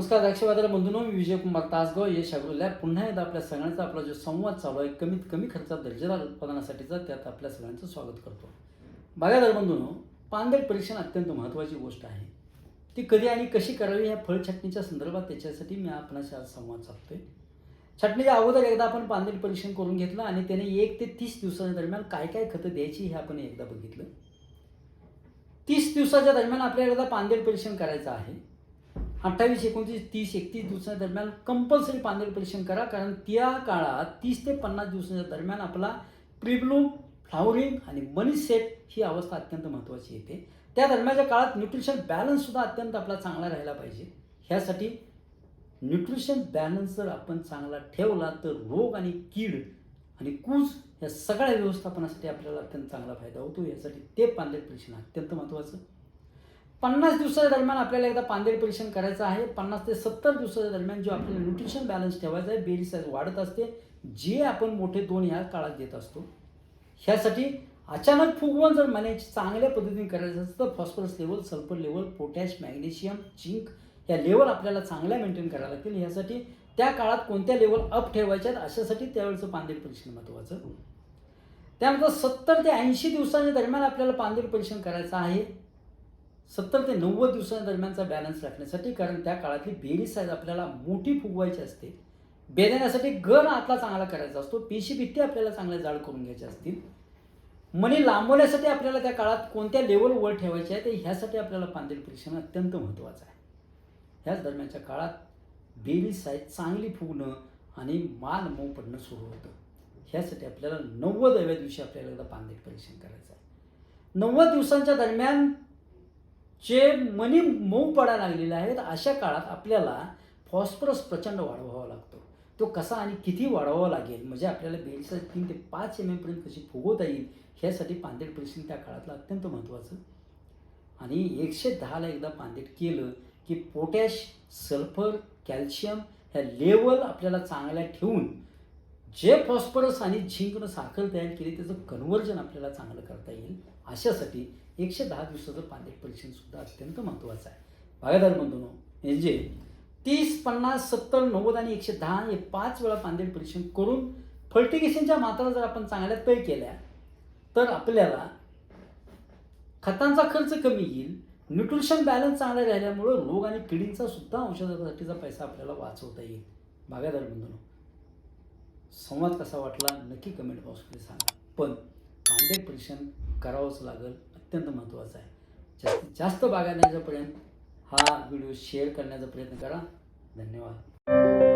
नमस्कार द्राक्षबाजार बंधूनो मी विजयकुमार तासगाव. यश लॅब पुन्हा एकदा आपल्या सगळ्यांचा आपला जो संवाद चालू आहे कमीत कमी खर्चात दर्जेदार उत्पादनासाठीचा त्यात आपल्या सगळ्यांचं स्वागत करतो. बागायदार बंधूनो पानदेट परीक्षण अत्यंत महत्त्वाची गोष्ट आहे. ती कधी आणि कशी करावी ह्या फळ छाटणीच्या संदर्भात त्याच्यासाठी मी आपणाशी आज संवाद साधतोय. छाटणीच्या अगोदर एकदा आपण पानदेट परीक्षण करून घेतलं आणि त्याने एक ते तीस दिवसाच्या दरम्यान काय काय खतं द्यायची हे आपण एकदा बघितलं. तीस दिवसाच्या दरम्यान आपल्याला एकदा पानदेट परीक्षण करायचं आहे. अठ्ठावीस एकोणतीस तीस एकतीस दिवसाच्या दरम्यान कंपल्सरी पानदेट परीक्षण करा. कारण त्या काळात तीस ते पन्नास दिवसाच्या दरम्यान आपला प्रिब्लूम फ्लावरिंग आणि मनी सेट ही अवस्था अत्यंत महत्त्वाची येते. त्या दरम्यानच्या काळात न्यूट्रिशन बॅलन्ससुद्धा अत्यंत आपला चांगला राहिला पाहिजे. ह्यासाठी न्यूट्रिशन बॅलन्स जर आपण चांगला ठेवला तर रोग आणि कीड आणि कूज या सगळ्या व्यवस्थापनासाठी आपल्याला अत्यंत चांगला फायदा होतो. यासाठी ते पानदेट परीक्षण अत्यंत महत्त्वाचं पन्नास दिवसाच्या दरम्यान आपल्याला एकदा पांदेड परीक्षण करायचं आहे. पन्नास ते सत्तर दिवसाच्या दरम्यान जो आपल्याला न्यूट्रिशन बॅलन्स ठेवायचा आहे बेरी साईज वाढत असते जे आपण मोठे दोन ह्या काळात देत असतो. ह्यासाठी अचानक फुगवण जर मॅनेज चांगल्या पद्धतीने करायचं असेल तर phosphorus level sulphur level potash magnesium zinc या लेवल आपल्याला चांगल्या मेंटेन करायला लागतील. ह्यासाठी त्या काळात कोणत्या लेवल अप ठेवायच्यात अशासाठी त्यावेळेचं पांदेड परीक्षण महत्त्वाचं त्यानंतर सत्तर ते ऐंशी दिवसांच्या दरम्यान आपल्याला पांदेड परीक्षण करायचं आहे. सत्तर ते नव्वद दिवसांदरम्यानचा बॅलन्स राखण्यासाठी कारण त्या काळातली बेरी साईज आपल्याला मोठी फुगवायची असते. बेदाण्यासाठी गर आतला चांगला करायचा असतो पेशी भित्ती आपल्याला चांगल्या जाड करून घ्यायच्या असतील. मनी लांबवण्यासाठी आपल्याला त्या काळात कोणत्या लेवल वर ठेवायचे आहे ते ह्यासाठी आपल्याला पांढरी परीक्षण अत्यंत महत्त्वाचं आहे. ह्याच दरम्यानच्या काळात बेरी साईज चांगली फुगणं आणि माल मऊ पडणं सुरू होतं. ह्यासाठी आपल्याला नव्वदाव्या दिवशी आपल्याला एकदा परीक्षण करायचं आहे. नव्वद दिवसांच्या दरम्यान जे मनी मऊ पडायला लागलेले आहेत अशा काळात आपल्याला फॉस्फरस प्रचंड वाढवावा लागतो. तो कसा आणि किती वाढवावा लागेल? म्हणजे आपल्याला बेडीचा तीन ते पाच एम एमपर्यंत कशी फुगवता येईल ह्यासाठी पांदेट प्रेसिंग त्या काळातलं अत्यंत महत्त्वाचं आणि एकशे दहाला एकदा पांदेट केलं की पोटॅश सल्फर कॅल्शियम ह्या लेवल आपल्याला चांगल्या ठेवून जे फॉस्फरस आणि झिंकनं साखर तयार केली त्याचं कन्वर्जन आपल्याला चांगलं करता येईल. अशासाठी एकशे दहा दिवसाचं पाण्यात परीक्षणसुद्धा अत्यंत महत्त्वाचं आहे. बागायदार बंधूंनो म्हणजे तीस पन्नास सत्तर नव्वद आणि एकशे दहा हे पाच वेळा पांदेड परीक्षण करून फर्टिगेशनच्या मात्रा जर आपण चांगल्या तय केल्या तर आपल्याला खतांचा खर्च कमी येईल न्यूट्रिशन बॅलन्स चांगला राहिल्यामुळं रोग आणि किडींचा सुद्धा औषधासाठीचा पैसा आपल्याला वाचवता येईल. बागायदार बंधूंनो संवाद कसा वाटला नक्की कमेंट बॉक्समध्ये सांगा. पण पांडेट परीक्षण करावंच लागेल अत्यंत महत्त्वाचं आहे. जास्तीत जास्त प्रयत्न हा व्हिडिओ शेअर करण्याचा प्रयत्न करा. धन्यवाद.